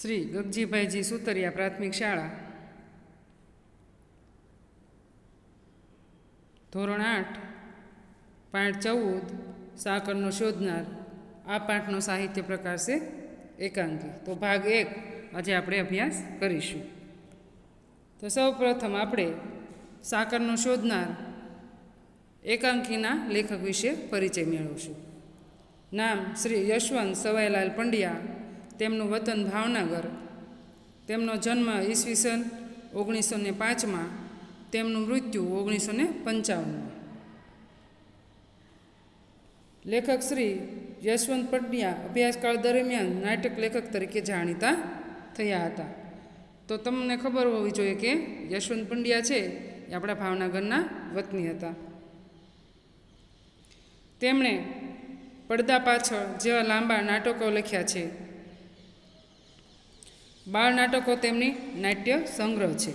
શ્રી ગગજીભાઈજી સુતરિયા પ્રાથમિક શાળા. ધોરણ આઠ, પાઠ ચૌદ સાકરનો શોધનાર. આ પાઠનો સાહિત્ય પ્રકાર છે એકાંકી. તો ભાગ એક આજે આપણે અભ્યાસ કરીશું. તો સૌ પ્રથમ આપણે સાકરનો શોધનાર એકાંકીના લેખક વિશે પરિચય મેળવશું. નામ શ્રી યશવંત સવાઈલાલ પંડ્યા. તેમનું વતન ભાવનગર. તેમનો જન્મ ઈસવીસન ઓગણીસો ને પાંચમાં, તેમનું મૃત્યુ ઓગણીસો ને પંચાવનમાં. લેખક શ્રી યશવંત પંડ્યા અભ્યાસકાળ દરમિયાન નાટક લેખક તરીકે જાણીતા થયા હતા. તો તમને ખબર હોવી જોઈએ કે યશવંત પંડ્યા છે એ આપણા ભાવનગરના વતની હતા. તેમણે પડદા પાછળ જેવા લાંબા નાટકો લખ્યા છે. બાળ નાટકો તેમની નાટ્ય સંગ્રહ છે.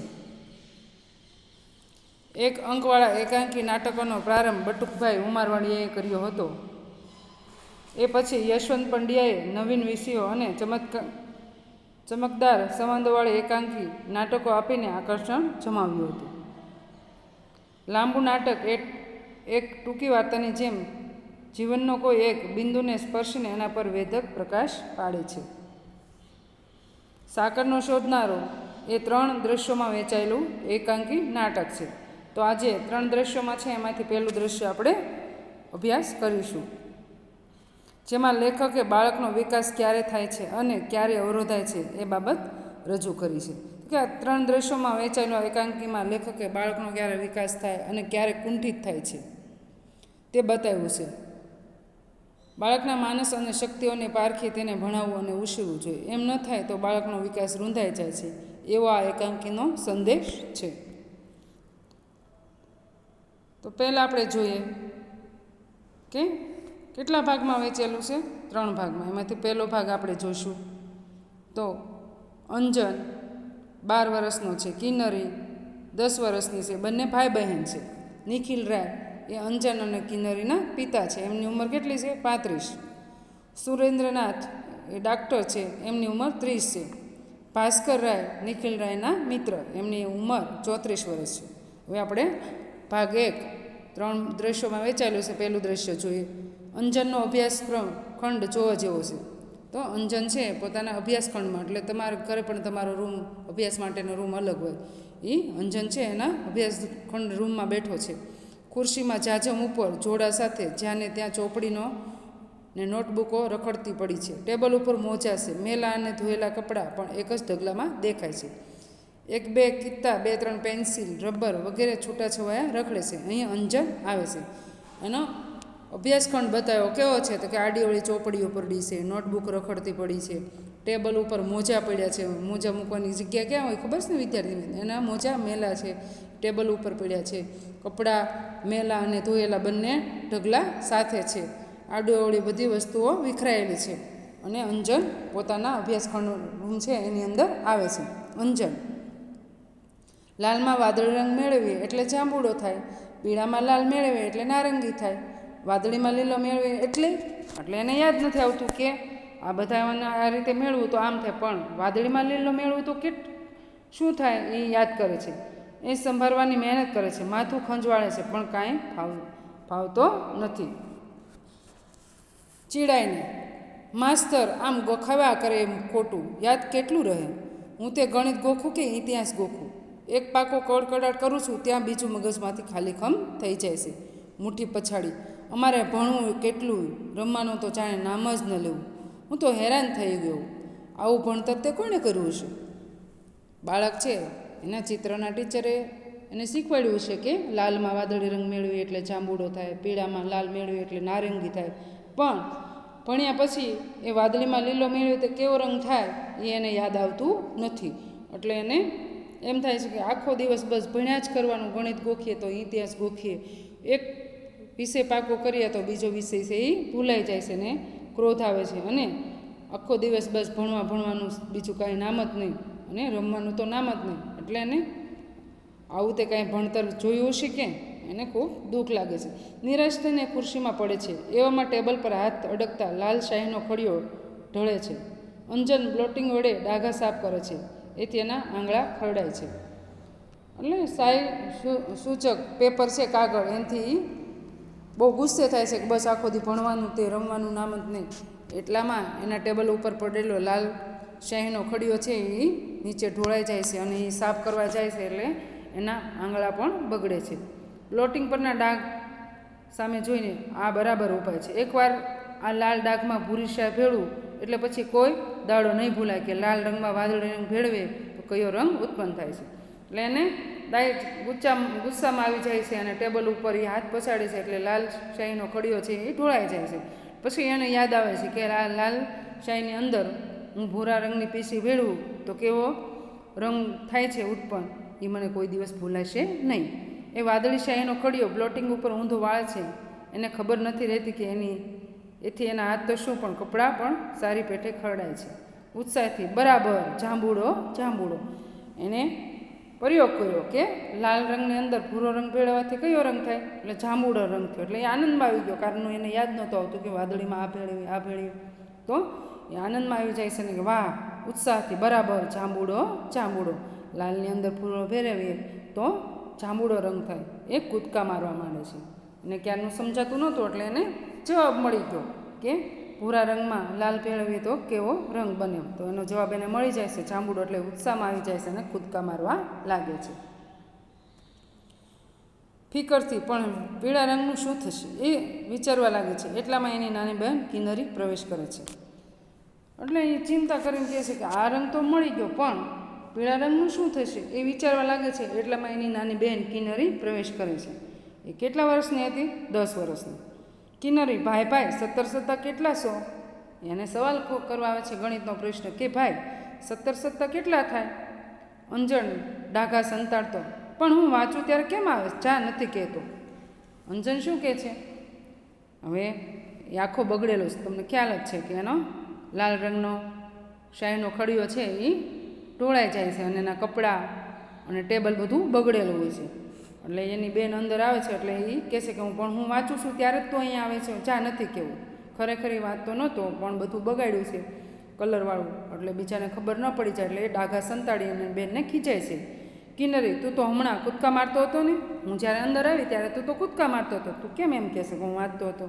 એક અંકવાળા એકાંકી નાટકોનો પ્રારંભ બટુકભાઈ ઉમારવાણીએ કર્યો હતો. એ પછી યશવંત પંડ્યાએ નવીન વિષયો અને ચમત્કાર ચમકદાર સંવાદોવાળી એકાંકી નાટકો આપીને આકર્ષણ જમાવ્યું હતું. લાંબુ નાટક એક એક ટૂંકી વાર્તાની જેમ જીવનનો કોઈ એક બિંદુને સ્પર્શીને એના પર વેધક પ્રકાશ પાડે છે. સાકરનો શોધનારો એ ત્રણ દ્રશ્યોમાં વહેંચાયેલું એકાંકી નાટક છે. તો આજે ત્રણ દ્રશ્યોમાં છે, એમાંથી પહેલું દ્રશ્ય આપણે અભ્યાસ કરીશું. જેમાં લેખકે બાળકનો વિકાસ ક્યારે થાય છે અને ક્યારે અવરોધાય છે એ બાબત રજૂ કરી છે. કે આ ત્રણ દ્રશ્યોમાં વહેંચાયેલો એકાંકીમાં લેખકે બાળકનો ક્યારે વિકાસ થાય અને ક્યારે કુંઠિત થાય છે તે બતાવ્યું છે. બાળકના માનસ અને શક્તિઓને પારખી તેને ભણાવવું અને ઉછેરવું જોઈએ. એમ ન થાય તો બાળકનો વિકાસ રૂંધાઈ જાય છે. એવો આ એકાંકીનો સંદેશ છે. તો પહેલાં આપણે જોઈએ કે કેટલા ભાગમાં વહેંચેલું છે? ત્રણ ભાગમાં. એમાંથી પહેલો ભાગ આપણે જોઈશું તો અંજન બાર વર્ષનો છે, કિન્નરી દસ વર્ષની છે. બંને ભાઈ બહેન છે. નિખિલ રાય એ અંજન અને કિન્નરીના પિતા છે. એમની ઉંમર કેટલી છે? પાંત્રીસ. સુરેન્દ્રનાથ એ ડાક્ટર છે. એમની ઉંમર ત્રીસ છે. ભાસ્કર રાય, નિખિલ રાયના મિત્ર. એમની ઉંમર ચોત્રીસ વર્ષ છે. હવે આપણે ભાગ એક, ત્રણ દ્રશ્યોમાં વેચાયેલું છે. પહેલું દ્રશ્ય જોઈએ. અંજનનો અભ્યાસક્રમ ખંડ જોવા જેવો છે. તો અંજન છે પોતાના અભ્યાસખંડમાં, એટલે તમારા ઘરે પણ તમારો રૂમ અભ્યાસ માટેનો રૂમ અલગ હોય. એ અંજન છે એના અભ્યાસ ખંડ રૂમમાં બેઠો છે. ખુરશીમાં જાજમ ઉપર જોડા સાથે જ્યાં ને ત્યાં ચોપડીનો ને નોટબુકો રખડતી પડી છે. ટેબલ ઉપર મોજા છે. મેલા અને ધોયેલા કપડાં પણ એક જ ઢગલામાં દેખાય છે. એક બે કિત્તા, બે ત્રણ પેન્સિલ, રબર વગેરે છૂટાછવાયા રખડે છે. અહીં અંજન આવે છે. એનો અભ્યાસખંડ બતાવ્યો કેવો છે તો કે આડીઓળી ચોપડીઓ પડી છે, નોટબુક રખડતી પડી છે, ટેબલ ઉપર મોજા પડ્યા છે, મોજા મૂકવાની જગ્યા ક્યાં હોય ખબર છે ને વિદ્યાર્થી એના મોજા મેલા છે, ટેબલ ઉપર પડ્યા છે, કપડાં મેલા અને ધોયેલા બંને ઢગલા સાથે છે. આડીઓળી બધી વસ્તુઓ વિખરાયેલી છે અને અંજન પોતાના અભ્યાસખંડ રૂમ છે એની અંદર આવે છે. અંજન. લાલમાં વાદળી રંગ મેળવીએ એટલે જાંબુડો થાય, પીળામાં લાલ મેળવીએ એટલે નારંગી થાય વાદળીમાં લીલો મેળવે એટલે? એટલે એને યાદ નથી આવતું કે આ બધા આ રીતે મેળવું તો આમ થાય, પણ વાદળીમાં લીલો મેળવું તો કેટ, શું થાય એ યાદ કરે છે. એ સંભાળવાની મહેનત કરે છે, માથું ખંજવાળે છે, પણ કાંઈ ફાવ ફાવતો નથી. ચીડાઈને, માસ્તર, આમ ગોખાવ્યા કરે એમ ખોટું, યાદ કેટલું રહે? હું તે ગણિત ગોખું કે ઇતિહાસ ગોખું? એક પાકો કડકડાટ કરું છું, ત્યાં બીજું મગજમાંથી ખાલીખમ થઈ જાય છે. મુઠ્ઠી પછાડી અમારે ભણવું કેટલું રમવાનું તો જાણે નામ જ ન લેવું. હું તો હેરાન થઈ ગયો. આવું ભણતર તે કોણે કરવું છે? બાળક છે, એના ચિત્રના ટીચરે એને શીખવાડ્યું છે કે લાલમાં વાદળી રંગ મેળવી એટલે જાંબુડો થાય, પીળામાં લાલ મેળવી એટલે નારંગી થાય. પણ ભણ્યા પછી એ વાદળીમાં લીલો મેળવ્યો તો કેવો રંગ થાય એ એને યાદ આવતું નથી. એટલે એને એમ થાય છે કે આખો દિવસ બસ ભણ્યા જ કરવાનું, ગણિત ગોખીએ તો ઇતિહાસ ગોખીએ. એક વિષય પાકો કરીએ તો બીજો વિષય છે એ ભૂલાઈ જાય છે ને, ક્રોધ આવે છે અને આખો દિવસ બસ ભણવા ભણવાનું બીજું કાંઈ નામ જ નહીં અને રમવાનું તો નામ જ નહીં. એટલે એને આવું તે કાંઈ ભણતર જોયું હશે કે એને ખૂબ દુઃખ લાગે છે. નિરાશ થઈને ખુરશીમાં પડે છે. એવામાં ટેબલ પર હાથ અડકતા લાલ શાહીનો ખડિયો ઢળે છે. અંજન બ્લોટિંગ વડે ડાઘા સાફ કરે છે. એથી એના આંગળા ખરડાય છે. એટલે સાઈ સૂચક, પેપર છે કાગળ, એનાથી બહુ ગુસ્સે થાય છે કે બસ આખો દી ભણવાનું તે રમવાનું નામ જ નહીં. એટલામાં એના ટેબલ ઉપર પડેલો લાલ શાહીનો ખડીયો છે એ નીચે ઢોળાઈ જાય છે અને એ સાફ કરવા જાય છે એટલે એના આંગળા પણ બગડે છે. લોટિંગ પરના ડાઘ સામે જોઈને આ બરાબર ઉપાય છે. એકવાર આ લાલ ડાઘમાં ભૂરી શાહ ભેળવું એટલે પછી કોઈ દાડો નહીં ભૂલાય કે લાલ રંગમાં વાદળી રંગ ભેળવે તો કયો રંગ ઉત્પન્ન થાય છે. એટલે એને ડાયટ ગુસ્સા ગુસ્સામાં આવી જાય છે અને ટેબલ ઉપર એ હાથ પછાડે છે એટલે લાલ શાહીનો ખડીયો છે એ ઢોળાઈ જાય છે. પછી એને યાદ આવે છે કે આ લાલ શાહીની અંદર હું ભૂરા રંગની પીસી ભેળવું તો કેવો રંગ થાય છે ઉત્પન્ન? એ મને કોઈ દિવસ ભૂલાશે નહીં. એ વાદળી શાહીનો ખડીયો બ્લોટિંગ ઉપર ઊંધો વાળ છે. એને ખબર નથી રહેતી કે એની, એથી એના હાથ તો શું પણ કપડાં પણ સારી પેઠે ખરડાય છે. ઉત્સાહથી, બરાબર, જાંબુડો જાંબુડો. એને પ્રયોગ કર્યો કે લાલ રંગની અંદર ભૂરો રંગ ભેળવવાથી કયો રંગ થાય? એટલે જાંબુડો રંગ થયો. એટલે એ આનંદમાં આવી ગયો. કારણ એને યાદ નહોતું આવતું કે વાદળીમાં આ ભેળવી આ ભેળવી. તો એ આનંદમાં આવી જાય છે ને કે વાહ, ઉત્સાહથી બરાબર જાંબુડો જાંબુડો. લાલની અંદર ભૂરો ભેરવીએ તો જાંબુડો રંગ થાય. એ કૂદકા મારવા માંડે છે. અને ક્યારનું સમજાતું નહોતું એટલે એને જવાબ મળી ગયો કે ભૂરા રંગમાં લાલ ભેળવીએ તો કેવો રંગ બન્યો? તો એનો જવાબ એને મળી જાય છે જાંબુડો એટલે ઉત્સાહમાં આવી જાય છે અને કૂદકા મારવા લાગે છે. ફિકરથી, પણ પીળા રંગનું શું થશે? એ વિચારવા લાગે છે. એટલામાં એની નાની બહેન કિન્નરી પ્રવેશ કરે છે. એટલે એ ચિંતા કરીને કહે છે કે આ રંગ તો મળી ગયો, પણ પીળા રંગનું શું થશે? એ વિચારવા લાગે છે. એટલામાં એની નાની બહેન કિન્નરી પ્રવેશ કરે છે. એ કેટલા વર્ષની હતી? દસ વર્ષની. કિન્નરી ભાઈ ભાઈ, સત્તર સત્તા કેટલા સો? એને સવાલ કરવા આવે છે ગણિતનો પ્રશ્ન કે, ભાઈ, સત્તર સત્તા કેટલા થાય? અંજણ ડાઘા સંતાડતો, પણ હું વાંચું ત્યારે કેમ આવે? ચા નથી કહેતો. અંજન શું કહે છે? હવે એ આખો બગડેલો છે. તમને ખ્યાલ જ છે કે એનો લાલ રંગનો શાહીનો ખડીયો છે એ ટોળાઈ જાય છે અને એના કપડાં અને ટેબલ બધું બગડેલું હોય છે. એટલે એની બેન અંદર આવે છે એટલે એ કહે છે કે હું પણ હું વાંચું છું ત્યારે જ તો અહીંયા આવે છે. ચા નથી કેવું. ખરેખર એ વાંચતો નહોતો, પણ બધું બગાડ્યું છે કલરવાળું. એટલે બીજાને ખબર ન પડી જાય એટલે એ ડાઘા સંતાડી અને બેનને ખીચાય છે. કિનરી તું તો હમણાં કૂદકા મારતો હતો ને? હું જ્યારે અંદર આવી ત્યારે તું તો કૂદકા મારતો હતો. તું કેમ એમ કહેશે કે હું વાંચતો હતો?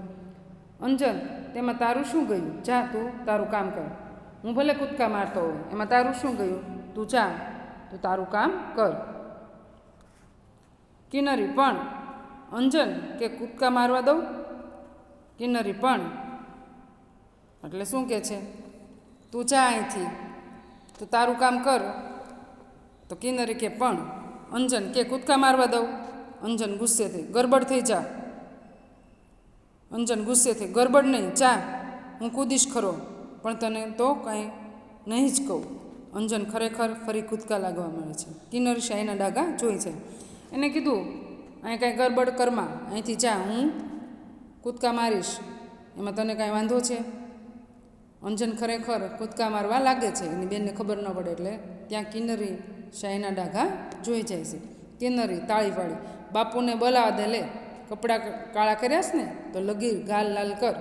અંજન તેમાં તારું શું ગયું? જા તું, તારું કામ કર. હું ભલે કૂદકા મારતો હોઉં, એમાં તારું શું ગયું? તું જા, તું તારું કામ કર. કિન્નરી પણ. અંજન કે કૂદકા મારવા દઉં? કિન્નરી પણ. એટલે શું કહે છે? તું જા અહીંથી. તું તારું કામ કર. તો કિન્નરી કે પણ. અંજન કે કૂદકા મારવા દઉં? અંજન ગુસ્સે થઈ ગરબડ થઈ જા. અંજન ગુસ્સે થઈ ગરબડ નહીં ચા હું કૂદીશ ખરો. પણ તને તો કાંઈ નહીં જ કહું. અંજન ખરેખર ફરી કૂદકા લાગવા મળે છે. કિન્નરી શાહીના ડાઘા જોઈ છે. એને કીધું, અહીં કાંઈ ગરબડ કરમાં અહીંથી જા, હું કૂદકા મારીશ. એમાં તને કાંઈ વાંધો છે? અંજન ખરેખર કૂદકા મારવા લાગે છે. એની બેનને ખબર ન પડે એટલે ત્યાં કિન્નરી શાહીના ડાઘા જોઈ જાય છે. કિન્નરી તાળી પાડી બાપુને બોલાવા દે, લે. કપડાં કાળા કર્યાસ ને? તો લગી ગાલ લાલ કર.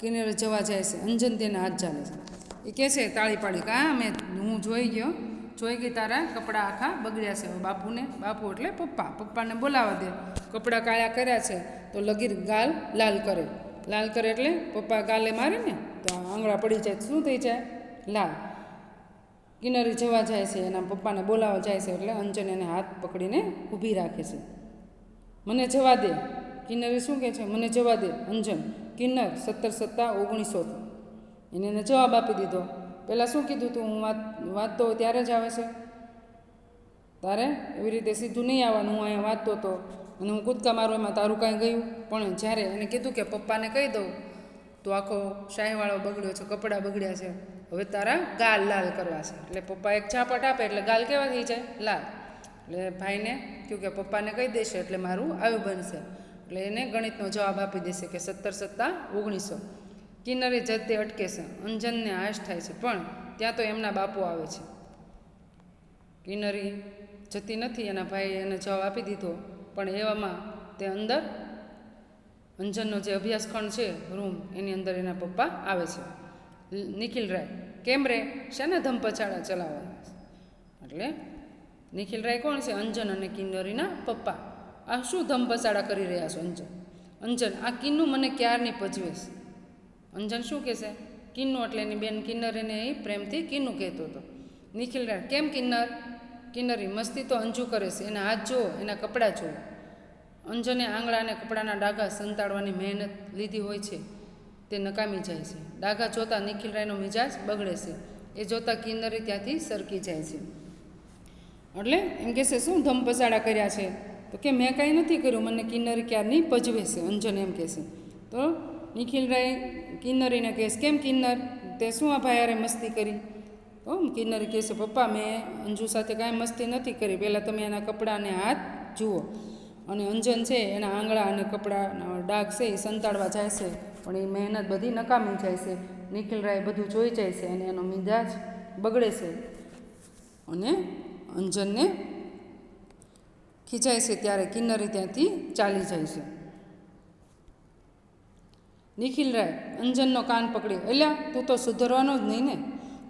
કિન્નરી જવા જાય છે. અંજન તેના હાથ ચાલે છે. એ કહે છે તાળી પાડી કે, મેં, હું જોઈ ગયો. જોઈ ગઈ તારા, કપડાં આખા બગડ્યા છે બાપુને, બાપુ એટલે પપ્પા, પપ્પાને બોલાવા દે. કપડાં કાળા કર્યા છે, તો લગીર ગાલ લાલ કરે. લાલ કરે એટલે પપ્પા ગાલે મારે ને, તો આંગળા પડી જાય, શું થઈ જાય? લાલ. કિન્નરી જવા જાય છે, એના પપ્પાને બોલાવવા જાય છે, એટલે અંજન એને હાથ પકડીને ઊભી રાખે છે. મને જવા દે. કિન્નરે શું કહે છે? મને જવા દે, અંજન. કિન્નર, સત્તર સત્તા ઓગણીસો. એને જવાબ આપી દીધો. પહેલાં શું કીધું તું? હું વાત વાંચતો ત્યારે જ આવે છે. તારે એવી રીતે સીધું નહીં આવવાનું, હું અહીંયા વાંચતો હતો અને હું કૂદકા મારું એમાં તારું કાંઈ ગયું. પણ જ્યારે એને કીધું કે પપ્પાને કહી દઉં, તો આખો શાહીવાળો બગડ્યો છે, કપડાં બગડ્યા છે. હવે તારા ગાલ લાલ કરવા છે. એટલે પપ્પા એક ઝાપટ આપે, એટલે ગાલ કેવા થઈ જાય? લાલ. એટલે ભાઈને કહ્યું કે પપ્પાને કહી દેશે, એટલે મારું આવ્યું બનશે. એટલે એને ગણિતનો જવાબ આપી દેશે કે સત્તર સત્તા ઓગણીસો. કિન્નરી જતે અટકે છે. અંજનને હાશ થાય છે. પણ ત્યાં તો એમના બાપુ આવે છે. કિન્નરી જતી નથી. એના ભાઈએ એને જવાબ આપી દીધો. પણ એવામાં તે અંદર અંજનનો જે અભ્યાસખંડ છે, રૂમ, એની અંદર એના પપ્પા આવે છે. નિખિલ રાય, કેમ રે? શેના ધમપછાડા ચલાવવાના એટલે નિખિલ રાય કોણ છે? અંજન અને કિન્નરીના પપ્પા. આ શું ધમપછાડા કરી રહ્યા છો અંજન? અંજન, આ કિન્નું મને ક્યારની પજવે છે? અંજન શું કહેશે? કિન્નું એટલે એની બેન કિન્નર એને એ પ્રેમથી કિન્નું કહેતો હતો. નિખિલ કેમ કિન્નર? કિન્નરી મસ્તી તો અંજુ કરે છે. એના હાથ જુઓ, એના કપડાં જુઓ. અંજને આંગળા અને કપડાના ડાઘા સંતાડવાની મહેનત લીધી હોય છે. તે નકામી જાય છે. ડાઘા જોતાં નિખિલ રાયનો મિજાજ બગડે છે. એ જોતાં કિન્નરી ત્યાંથી સરકી જાય છે. એટલે એમ કહેશે, શું ધમપસાડા કર્યા છે? તો કે મેં કાંઈ નથી કર્યું. મને કિન્નરી ક્યારની પજવે છે? અંજન એમ કહેશે. તો નિખિલ રાય કિન્નરીને કહેશ કેમ કિન્નર? તે શું આ ભાઈ હારે મસ્તી કરી? ઓમ કિન્નરી કહેશે, પપ્પા, મેં અંજુ સાથે કાંઈ મસ્તી નથી કરી. પહેલાં તમે એના કપડાને હાથ જુઓ. અને અંજન છે, એના આંગળા અને કપડાના ડાઘ છે, એ સંતાડવા જાય છે પણ એ મહેનત બધી નકામી જાય છે નિખિલ રાય બધું જોઈ જાય છે અને એનો મિજાજ બગડે છે અને અંજનને ખીચાય છે ત્યારે કિન્નરી ત્યાંથી ચાલી જાય છે નિખિલ રાય, અંજનનો કાન પકડી. એલા તું તો સુધરવાનો જ નહીં ને.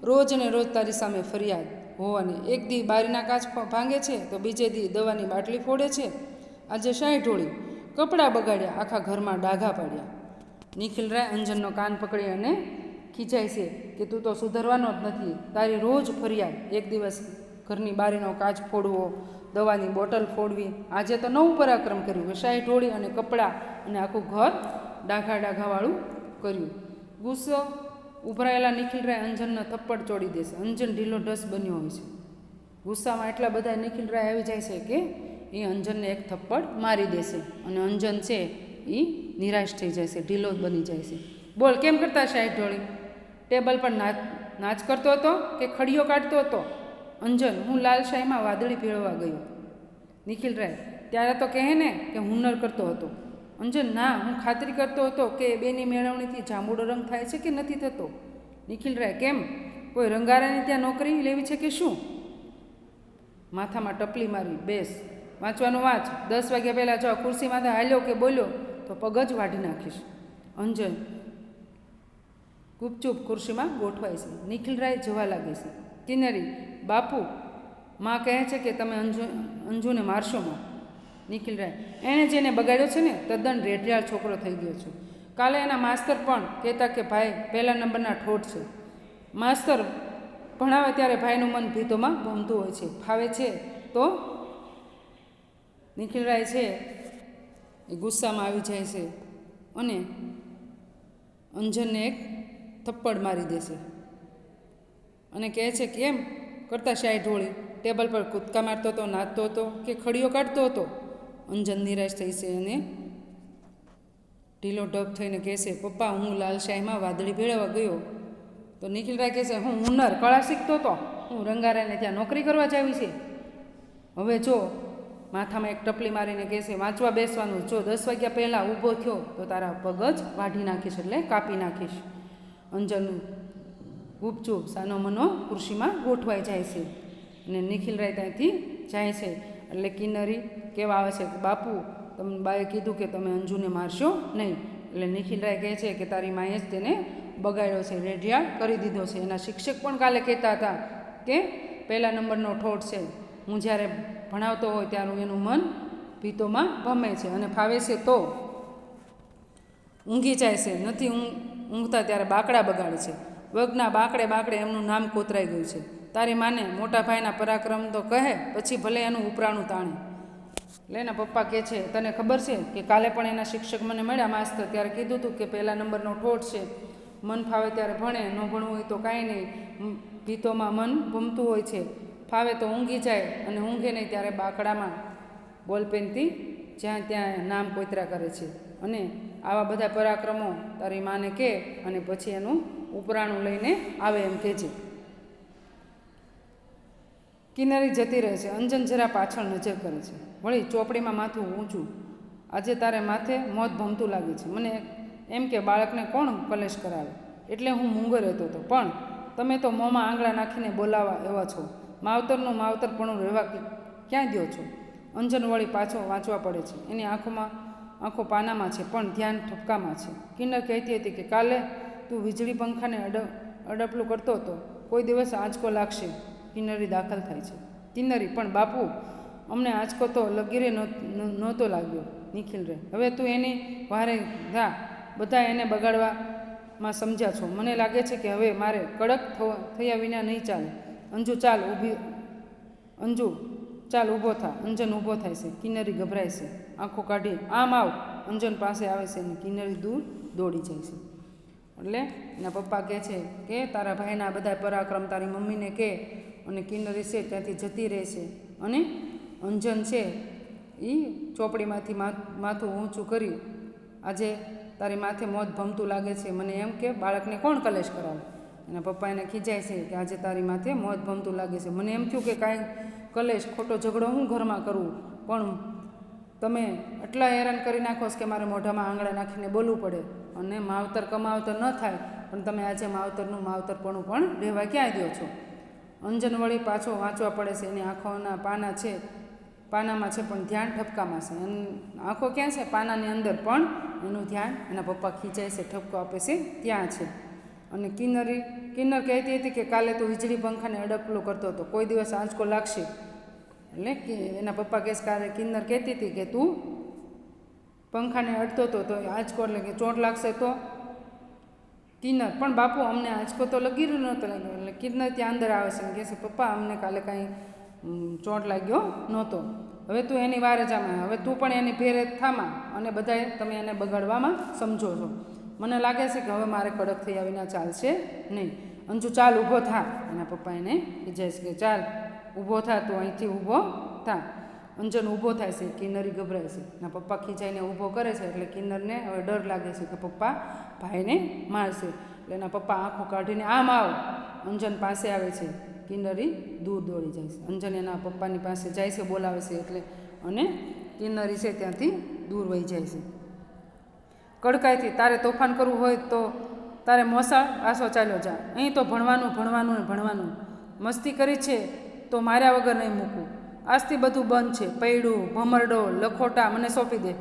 રોજ ને રોજ તારી સામે ફરિયાદ. હોવાની એક દી બારીના કાચ ભાંગે છે, તો બીજે દી દવાની બાટલી ફોડે છે. આજે શાહી ઢોળી. કપડાં બગાડ્યા, આખા ઘરમાં ડાઘા પાડ્યા. નિખિલ રાય અંજનનો કાન પકડી અને ખીચાય છે કે તું તો સુધરવાનો જ નથી. તારી રોજ ફરિયાદ. એક દિવસ ઘરની બારીનો કાચ ફોડવો, દવાની બોટલ ફોડવી. આજે તો નવું પરાક્રમ કર્યું શાહી ઢોળી અને કપડાં અને આખું ઘર ડાઘા ડાઘાવાળું કર્યું. ગુસ્સો ઉભરાયેલા નિખિલરાય અંજનને થપ્પડ ચોડી દેશે. અંજન ઢીલો ઢસ બન્યો હોય છે. ગુસ્સામાં એટલા બધા નિખિલરાય આવી જાય છે કે એ અંજનને એક થપ્પડ મારી દેશે અને અંજન છે એ નિરાશ થઈ છે ઢીલો બની જાય છે બોલ, કેમ કરતા શાહી ઢોળી? ટેબલ પર નાચ નાચ કરતો હતો કે ખડીયો કાઢતો હતો? અંજન, હું લાલશાહીમાં વાદળી ભેળવા ગયો. નિખિલ રાય ત્યારે તો કહે ને કે હુનર કરતો હતો. અંજન, ના, હું ખાતરી કરતો હતો કે બેની મેળવણીથી જાંબુડો રંગ થાય છે કે નથી થતો? નિખિલ રાય, કેમ? કોઈ રંગારાની ત્યાં નોકરી લેવી છે કે શું? માથામાં ટપલી મારી, બેસ, વાંચવાનું વાંચ. દસ વાગ્યા પહેલાં જો ખુરશીમાંથી હાલ્યો કે બોલ્યો, તો પગ જ વાઢી નાખીશ. અંજન ગુપચુપ ખુરશીમાં ગોઠવાય છે. નિખિલ જવા લાગે છે. કિન્નરી, બાપુ, માં કહે છે કે તમે અંજુ, અંજુને મારશો, માં. નિખિલ રાય. એણે જેને બગાડ્યો છે ને, તદ્દન રેઢિયાળ છોકરો થઈ ગયો છે. કાલે એના માસ્તર પણ કહેતા કે, ભાઈ, પહેલા નંબરના ઠોઠ છે. માસ્તર ભણાવે ત્યારે ભાઈનું મન ભીતોમાં ભમતું હોય છે. ફાવે છે તો? નિખિલ રાય છે એ ગુસ્સામાં આવી જાય છે અને અંજનને એક થપ્પડ મારી દેશે. અને કહે છે કેમ કરતા શાહી ઢોળી ટેબલ પર કૂદકા મારતો હતો, નાચતો હતો કે ખડીઓ કાઢતો હતો? અંજન નિરાશ થઈ છે અને ઢીલો ઢબ થઈને કહેશે પપ્પા, હું લાલશાહીમાં વાદળી ભેળવવા ગયો. તો નિખિલ કહેશે હું હુનર, કળા શીખતો હતો હું રંગારાને ત્યાં નોકરી કરવા જાવી છે. હવે જો માથામાં એક ટપલી મારીને કહેશે વાંચવા બેસવાનું. જો દસ વાગ્યા પહેલાં ઊભો થયો, તો તારા પગ જ વાઢી નાખીશ એટલે કાપી નાખીશ. અંજન ગુપચુપ સાનો મનો ખુરશીમાં ગોઠવાઈ જાય છે. અને નિખિલ રાય ત્યાંથી જાય છે. એટલે કિન્નરી કહેવા આવે છે કે બાપુ, તમને બાએ કીધું કે તમે અંજુને મારશો નહીં. એટલે નિખિલરાય કહે છે કે તારી માએ જ તેને બગાડ્યો છે, રેઢિયા કરી દીધો છે. એના શિક્ષક પણ કાલે કહેતા હતા કે પહેલા નંબરનો ઠોઠ છે. હું જ્યારે ભણાવતો હોય ત્યારે એનું મન ભીતોમાં ભમે છે અને ફાવે છે તો ઊંઘી જાય છે. નથી ઊંઘ, ઊંઘતા ત્યારે બાકડા બગાડે છે. વગના બાકડે બાકડે એમનું નામ કોતરાઈ ગયું છે. તારી માને મોટા ભાઈના પરાક્રમ તો કહે, પછી ભલે એનું ઉપરાણું તાણે. એટલે એના પપ્પા કહે છે, તને ખબર છે કે કાલે પણ એના શિક્ષક મને મળ્યા માસ્તર ત્યારે કીધું હતું કે પહેલા નંબરનો ઠોઠ છે. મન ફાવે ત્યારે ભણે, ન ભણવું હોય તો કાંઈ નહીં. ગીતોમાં મન ભમતું હોય છે. ફાવે તો ઊંઘી જાય અને ઊંઘે નહીં ત્યારે બાકડામાં બોલપેનથી જ્યાં ત્યાં નામ કોતરા કરે છે. અને આવા બધા પરાક્રમો તારી માને કહે અને પછી એનું ઉપરાણું લઈને આવે એમ કહેજે. કિનારી જતી રહે છે. અંજન જરા પાછળ નજર કરે છે. વળી ચોપડીમાં માથું ઊંચું. આજે તારે માથે મોત ભમતું લાગે છે. મને એમ કે બાળકને કોણ કલેશ કરાવે? એટલે હું મૂંગો રહેતો હતો. પણ તમે તો મોંમાં આંગળા નાખીને બોલાવા એવા છો. માવતરનું માવતરપણું રહેવા ક્યાં ગયો છો? અંજન વળી પાછો વાંચવા પડે છે. એની આંખોમાં, આંખો પાનામાં છે, પણ ધ્યાન ઠપકામાં છે. કિન્નર કહેતી હતી કે કાલે તું વીજળી પંખાને અડ, અડપલું કરતો હતો કોઈ દિવસ આંચકો લાગશે. કિન્નરી દાખલ થાય છે. કિન્નરી, પણ બાપુ, અમને આંચકો તો લગીરે નહોત- લાગ્યો. નિખિલ રે, હવે તું એની વારે જા બધા એને બગાડવામાં સમજ્યા છો. મને લાગે છે કે હવે મારે કડક થયા વિના નહીં ચાલે. અંજુ, ચાલ ઊભી, અંજુ, ચાલ ઊભો થા. અંજન ઊભો થાય છે. કિન્નરી ગભરાય છે. આંખો કાઢી, આમ આવ. અંજન પાસે આવે છે અને કિન્નરી દૂર દોડી જાય છે. એટલે એના પપ્પા કહે છે કે, તારા ભાઈના બધા પરાક્રમ તારી મમ્મીને કહે અને કિન્નરી છે ત્યાંથી જતી રહે છે. અને અંજન છે એ ચોપડીમાંથી માથું ઊંચું કરી આજે તારી માથે મોત ભમતું લાગે છે. મને એમ કે, બાળકને કોણ કલેશ કરાવે? એના પપ્પા એને ખીજાય છે કે, આજે તારી માથે મોત ભમતું લાગે છે. મને એમ થયું કે, કાંઈ કલેશ, ખોટો ઝઘડો હું ઘરમાં કરું? પણ તમે એટલા હેરાન કરી નાખો કે મારે મોઢામાં આંગળા નાખીને બોલવું પડે. અને માવતર કમાવતર ન થાય. પણ તમે આજે માવતરનું માવતરપણું પણ રહેવા ક્યાં દો છો? અંજન વળી પાછો વાંચવા પડે છે. એની આંખોના પાના છે, પાનામાં છે પણ ધ્યાન ઠપકામાં છે. આંખો ક્યાં છે? પાનાની અંદર પણ એનું ધ્યાન એના પપ્પા ખીચાય છે, ઠપકો આપે છે, ત્યાં છે. અને કિન્નરી, કિન્નર કહેતી હતી કે કાલે તો વીજળી પંખાને અડકલો કરતો હતો કોઈ દિવસ આંચકો લાગશે. એટલે કે એના પપ્પા કેસ કાલે કિન્નર કહેતી હતી કે તું પંખાને અડતો હતો તો આંચકો એટલે કે ચોટ લાગશે તો કિન્નર પણ બાપુ, અમને આંચકો તો લગી નહોતો લાગ્યો. એટલે કિન્નર ત્યાં અંદર આવે છે કહે છે, પપ્પા, અમને કાલે કાંઈ ચોંટ ચોટ લાગ્યો નહોતો. હવે તું એની વાર જ આમાં. હવે તું પણ એની ફેરે થામાં અને બધાએ તમે એને બગાડવામાં સમજો છો. મને લાગે છે કે હવે મારે કડક થઈ આવીને ચાલશે નહીં. અંજુ, ચાલ, ઊભો થા. એના પપ્પા એને કહે છે કે, ચાલ, ઊભો થા, તું અહીંથી ઊભો થા. અંજન ઊભો થાય છે, કિન્નરી ગભરાય છે. એના પપ્પા ખીચાઈને ઊભો કરે છે એટલે કિન્નરને હવે ડર લાગે છે કે પપ્પા ભાઈને મારશે. એટલે એના પપ્પા આંખો કાઢીને, આમ આવ. અંજન પાસે આવે છે. કિન્નરી દૂર દોડી જાય છે. અંજન એના પપ્પાની પાસે જાય છે, બોલાવે છે એટલે અને કિન્નરી છે ત્યાંથી દૂર વહી જાય છે. કડકાઈથી, તારે તોફાન કરવું હોય તો તારે મોસા પાછો ચાલ્યો જા. અહીં તો ભણવાનું ભણવાનું ને ભણવાનું. મસ્તી કરી છે તો માર્યા વગર નહીં મૂકું. આજથી બધું બંધ છે. પૈડું, ભમરડો, લખોટા, મને સોંપી દે.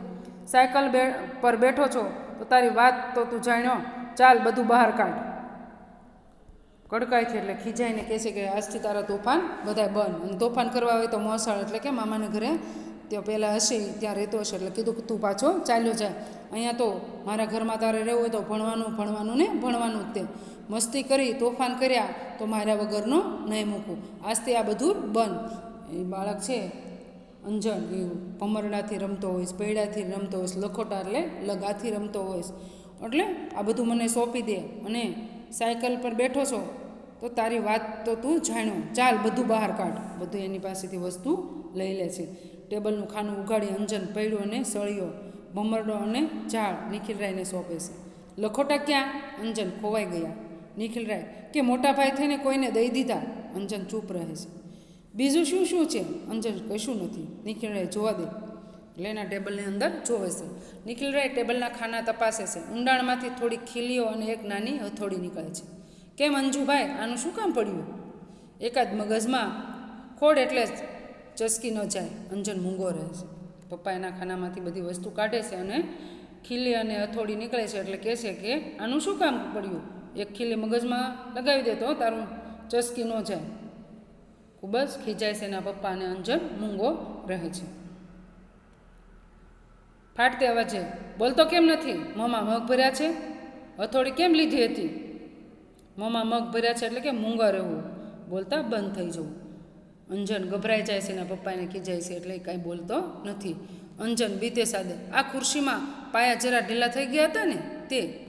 સાયકલ બે પર બેઠો છો તો તારી વાત તો તું જાણ્યો. ચાલ બધું બહાર કાઢ. કડકાઈથી એટલે ખીજાઈને કહે છે કે આજથી તારા તોફાન બધાય બંધ. અને તોફાન કરવા હોય તો મોસાળ એટલે કે મામાના ઘરે ત્યાં પહેલાં હશે ત્યાં રહેતો હશે એટલે કીધું તું પાછો ચાલ્યો જાય અહીંયા તો મારા ઘરમાં તારે રહેવું હોય તો ભણવાનું ભણવાનું ને ભણવાનું જ તે. મસ્તી કરી, તોફાન કર્યા તો માર્યા વગરનો નહીં મૂકું. આજથી આ બધું બંધ. એ બાળક છે, અંજણ, એ ભમરડાથી રમતો હોઈશ પૈડાથી રમતો હોઈશ લખોટા એટલે લગાથી રમતો હોઈશ એટલે આ બધું મને સોંપી દે અને સાયકલ પર બેઠો છો, તો તારી વાત તો તું જાણ્યો. ચાલ બધું બહાર કાઢ. બધું એની પાસેથી વસ્તુ લઈ લે છે. ટેબલનું ખાનું ઉગાડી અંજન પૈડો અને સળિયો, ભમરડો અને ઝાડ નિખિલરાયને સોંપે છે. લખોટા ક્યાં? અંજન ખોવાઈ ગયા. નિખિલરાય, કે મોટા ભાઈ થઈને કોઈને દઈ દીધા? અંજન ચૂપ રહે છે. બીજું શું શું છે? અંજન કશું નથી. નિખિલરાય જોવા દે. એટલે એના ટેબલની અંદર જોવે છે. નિખિલરાય ટેબલના ખાના તપાસે છે. ઊંડાણમાંથી થોડી ખીલીઓ અને એક નાની હથોડી નીકળે છે. કેમ અંજુભાઈ? આનું શું કામ પડ્યું? એકાદ મગજમાં ખોડ એટલે જ ચસકી ન જાય. અંજન મૂંગો રહે છે. પપ્પા એના ખાનામાંથી બધી વસ્તુ કાઢે છે અને ખીલી અને હથોડી નીકળે છે એટલે કહે છે કે, આનું શું કામ પડ્યું? એક ખીલી મગજમાં લગાવી દે તો તારું ચસકી ન જાય. ખૂબ જ ખીજાય છે એના પપ્પા અને અંજન મૂંગો રહે છે. ફાટતે અવાજે બોલતો કેમ નથી? મોંમાં મગ ભર્યા છે? હથોડી કેમ લીધી હતી? મોંમાં મગ ભર્યા છે એટલે કે મૂંગા રહેવું. બોલતા બંધ થઈ જવું. અંજન ગભરાઈ જાય છે એના પપ્પાને ખીજાય છે એટલે કાંઈ બોલતો નથી. અંજન બીતે સાદે, આ ખુરશીમાં પાયા જરા ઢીલા થઈ ગયા હતા ને, તે.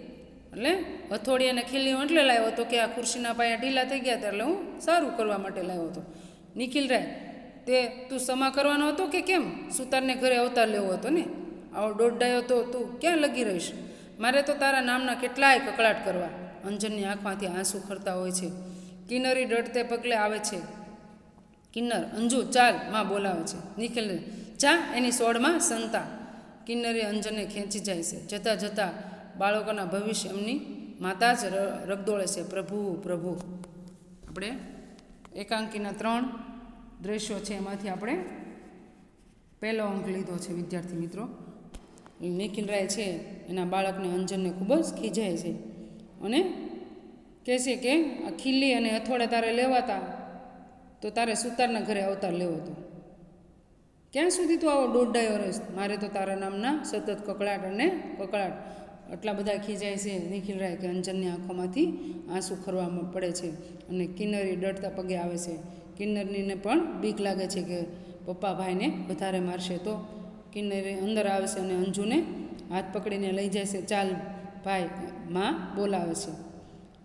એટલે હથોડી અને ખીલી એટલે લાવ્યો હતો કે આ ખુરશીના પાયા ઢીલા થઈ ગયા હતા એટલે હું સારું કરવા માટે લાવ્યો હતો. નિખિલ રાય, તે તું સમા કરવાનો હતો કે કેમ? સુતારને ઘરે અવતાર લેવો હતો ને? આવો દોડડાયો તો તું ક્યાં લગી રહીશ? મારે તો તારા નામના કેટલાય કકળાટ કરવા. અંજનની આંખમાંથી આંસુ ખરતા હોય છે. કિન્નરી ડરતે પગલે આવે છે. કિન્નર, અંજુ, ચાલ, માં બોલાવે છે. નિખિલ, જા, એની સોડમાં સંતા. કિન્નરી અંજનને ખેંચી જાય છે. જતાં જતાં બાળકોના ભવિષ્ય એમની માતા જ રગદોળે છે. પ્રભુ પ્રભુ. આપણે એકાંકીના ત્રણ દ્રશ્યો છે એમાંથી આપણે પહેલો અંક લીધો છે, વિદ્યાર્થી મિત્રો. નિખિલ રાય છે, એના બાળકને અંજનને ખૂબ જ ખીજાય છે. અને કહે છે કે આ ખીલી અને હથોડા તારે લેવાતા, તો તારે સુતારના ઘરે અવતાર લેવો હતો ક્યાં સુધી તું આવો દોઢાયો રહીશ? મારે તો તારા નામના સતત કકળાટ અને કકળાટ. આટલા બધા ખીજાય છે નિખિલ રાય કે અંજનની આંખોમાંથી આંસુ ખરવામાં પડે છે અને કિન્નરી ડરતા પગે આવે છે. કિન્નરીને પણ બીક લાગે છે કે પપ્પા ભાઈને વધારે મારશે. તો કિન્નરી અંદર આવે છે અને અંજુને હાથ પકડીને લઈ જાય છે. ચાલ ભાઈ, માં બોલાવે છે.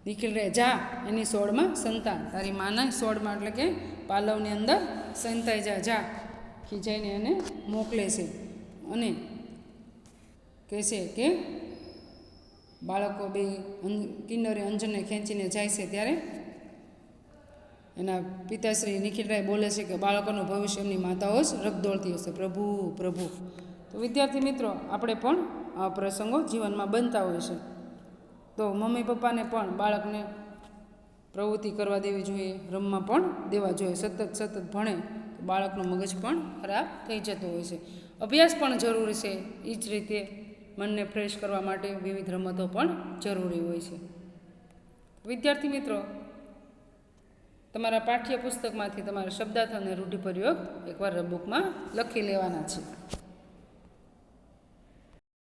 નિખિલ રે જા, એની સોળમાં સંતાન. તારી માના સોળમાં એટલે કે પાલવની અંદર સંતાઈ જા જા. ખીજાઈને એને મોકલે છે અને કહેશે કે બાળકો બે કિન્નરે અંજનને ખેંચીને જાય છે ત્યારે એના પિતાશ્રી નિખિલરાય બોલે છે કે બાળકોનું ભવિષ્ય એમની માતાઓ જ રગદોળતી હશે. પ્રભુ પ્રભુ. તો વિદ્યાર્થી મિત્રો, આપણે પણ આ પ્રસંગો જીવનમાં બનતા હોય છે. તો મમ્મી પપ્પાને પણ બાળકને પ્રવૃત્તિ કરવા દેવી જોઈએ, રમવા પણ દેવા જોઈએ. સતત સતત ભણે તો બાળકનું મગજ પણ ખરાબ થઈ જતું હોય છે. અભ્યાસ પણ જરૂરી છે. એ જ રીતે મનને ફ્રેશ કરવા માટે વિવિધ રમતો પણ જરૂરી હોય છે. વિદ્યાર્થી મિત્રો, તમારા પાઠ્યપુસ્તકમાંથી તમારા શબ્દાર્થ અને રૂઢિપ્રયોગ એકવાર બુકમાં લખી લેવાના છે.